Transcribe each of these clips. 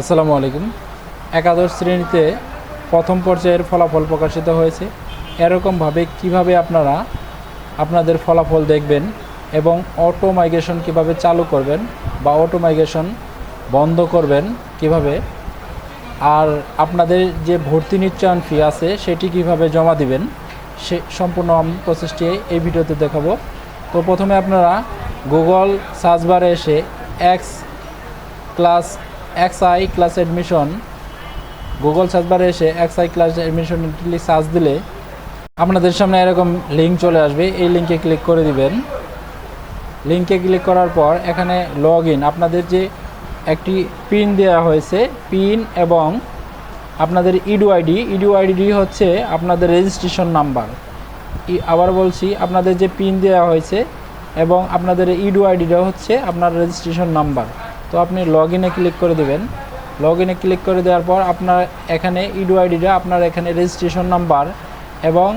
আসসালামু আলাইকুম। একাদশ শ্রেণীতে প্রথম পর্যায়ের ফলাফল প্রকাশিত হয়েছে। এরকমভাবে কীভাবে আপনারা আপনাদের ফলাফল দেখবেন এবং অটো মাইগ্রেশন কীভাবে চালু করবেন বা অটো মাইগ্রেশন বন্ধ করবেন কীভাবে, আর আপনাদের যে ভর্তি নিশ্চয়ন ফি আছে সেটি কীভাবে জমা দিবেন, সে সম্পূর্ণ আমি প্রসেসটি এই ভিডিওতে দেখাবো। তো প্রথমে আপনারা গুগল সার্চ বারে এসে X class X I class admission Google search বারে এসে X I class admission search দিলে আপনাদের সামনে এরকম লিঙ্ক চলে আসবে। এই লিঙ্কে ক্লিক করে দিবেন। লিঙ্কে ক্লিক করার পর এখানে লগ ইন আপনাদের যে একটি পিন দেওয়া হয়েছে পিন এবং আপনাদের ইডু আইডি ইডু আইডি হচ্ছে আপনাদের রেজিস্ট্রেশন নাম্বার আবার বলছি, আপনাদের যে পিন দেওয়া হয়েছে এবং আপনাদের ইডু আইডিটা হচ্ছে আপনার রেজিস্ট্রেশন নাম্বার তো আপনি লগ ইনে ক্লিক করে দেবেন। লগ ইনে ক্লিক করে দেওয়ার পর আপনার এখানে ইডু আইডিটা আপনার এখানে রেজিস্ট্রেশন নাম্বার এবং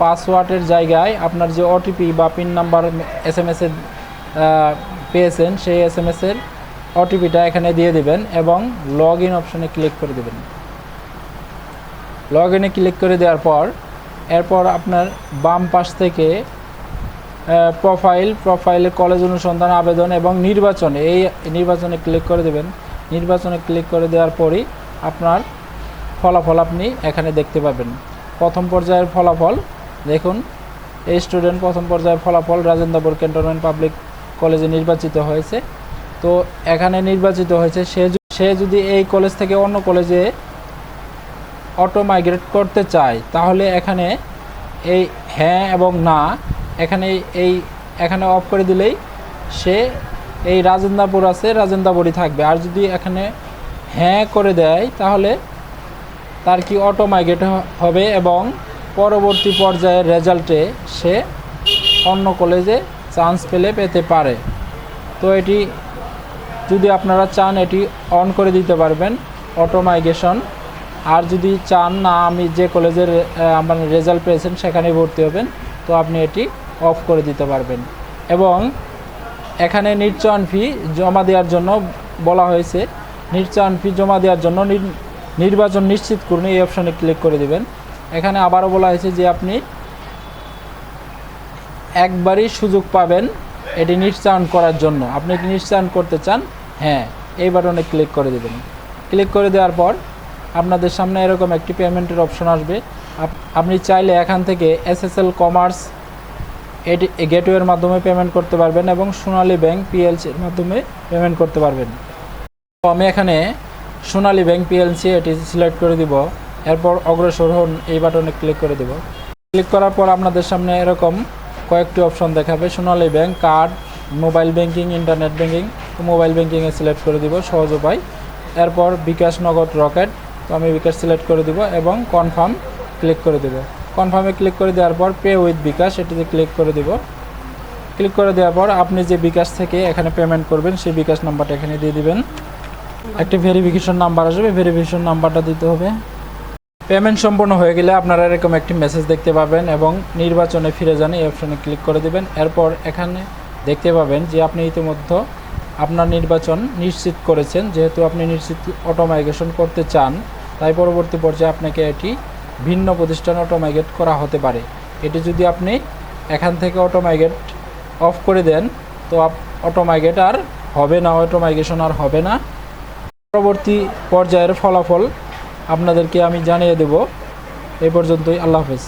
পাসওয়ার্ডের জায়গায় আপনার যে ওটিপি বা পিন নাম্বার এস এম এসের পেয়েছেন, সেই এস এম এসের ওটিপিটা এখানে দিয়ে দিবেন এবং লগ ইন অপশনে ক্লিক করে দেবেন। লগ ইনে ক্লিক করে দেওয়ার পর, এরপর আপনার বাম পাশ থেকে প্রোফাইল প্রোফাইলে কলেজ অনুসন্ধান, আবেদন এবং নির্বাচন, এই নির্বাচনে ক্লিক করে দেবেন। নির্বাচনে ক্লিক করে দেওয়ার পরই আপনার ফলাফল আপনি এখানে দেখতে পাবেন। প্রথম পর্যায়ের ফলাফল, দেখুন, এই স্টুডেন্ট প্রথম পর্যায়ের ফলাফল রাজেন্দ্রপুর ক্যান্টনমেন্ট পাবলিক কলেজে নির্বাচিত হয়েছে। তো এখানে নির্বাচিত হয়েছে, সে সে যদি এই কলেজ থেকে অন্য কলেজে অটো মাইগ্রেট করতে চায়, তাহলে এখানে এই হ্যাঁ এবং না এখানে এই, এখানে অফ করে দিলেই সে এই রাজেন্দ্রপুর আছে, রাজেন্দ্রপুরই থাকবে। আর যদি এখানে হ্যাঁ করে দেয়, তাহলে তার কি অটো মাইগ্রেট হবে এবং পরবর্তী পর্যায়ের রেজাল্টে সে অন্য কলেজে চান্স পেলে পেতে পারে। তো এটি যদি আপনারা চান, এটি অন করে দিতে পারবেন অটো মাইগ্রেশন আর যদি চান না, আমি যে কলেজের আমার রেজাল্ট পেয়েছেন সেখানে ভর্তি হবেন। তো আপনি এটি অফ করে দিতে পারবেন। এবং এখানে নির্চয়ন ফি জমা দেওয়ার জন্য বলা হয়েছে নির্চয়ন ফি জমা দেওয়ার জন্য নির- নির্বাচন নিশ্চিত করুন, এই অপশানে ক্লিক করে দিবেন। এখানে আবারও বলা হয়েছে যে আপনি একবারই সুযোগ পাবেন এটি নিশ্চয়ন করার জন্য। আপনি কি নিশ্চয়ন করতে চান? হ্যাঁ এই বাটনে ক্লিক করে দেবেন। ক্লিক করে দেওয়ার পর আপনাদের সামনে এরকম একটি পেমেন্টের অপশন আসবে। আপ- আপনি চাইলে এখান থেকে এসএসএল কমার্স এটি গেটওয়ের মাধ্যমে পেমেন্ট করতে পারবেন এবং সোনালী ব্যাংক পিএলসির মাধ্যমে পেমেন্ট করতে পারবেন। তো আমি এখানে সোনালী ব্যাংক পিএলসি এটি সিলেক্ট করে দিব। এরপর অগ্রসর হন এই বাটনে ক্লিক করে দেব। ক্লিক করার পর আপনাদের সামনে এরকম কয়েকটি অপশন দেখাবে। Sonali bank card mobile banking internet banking mobile ব্যাংকিংয়ে সিলেক্ট করে দিব, সহজ উপায়। এরপর বিকাশ নগদ রকেট, তো আমি বিকাশ সিলেক্ট করে দিব এবং কনফার্ম ক্লিক করে দেব। কনফার্মে ক্লিক করে দেওয়ার পর পে উইথ বিকাশ, এটিতে ক্লিক করে দেব। ক্লিক করে দেওয়ার পর আপনি যে বিকাশ থেকে এখানে পেমেন্ট করবেন, সেই বিকাশ নাম্বারটা এখানে দিয়ে দিবেন। একটি ভেরিফিকেশন নাম্বার আসবে ভেরিফিকেশন নাম্বারটা দিতে হবে। পেমেন্ট সম্পূর্ণ হয়ে গেলে আপনারা এরকম একটি মেসেজ দেখতে পাবেন এবং নির্বাচনে ফিরে যান, এই অপশনে ক্লিক করে দেবেন। এরপর এখানে দেখতে পাবেন যে আপনি ইতিমধ্যে আপনার নির্বাচন নিশ্চিত করেছেন। যেহেতু আপনি নিশ্চিত অটোমাইগ্রেশন করতে চান, তাই পরবর্তী পর্যায়ে আপনাকে এটি ভিন্ন প্রতিষ্ঠানে অটোমাইগ্রেট করা হতে পারে। এটি যদি আপনি এখান থেকে অটোমাইগ্রেট অফ করে দেন, তো অটোমাইগ্রেট আর হবে না অটোমাইগ্রেশন আর হবে না। পরবর্তী পর্যায়ের ফলাফল আপনাদেরকে আমি জানিয়ে দেব। এ পর্যন্তই, আল্লাহ হাফেজ।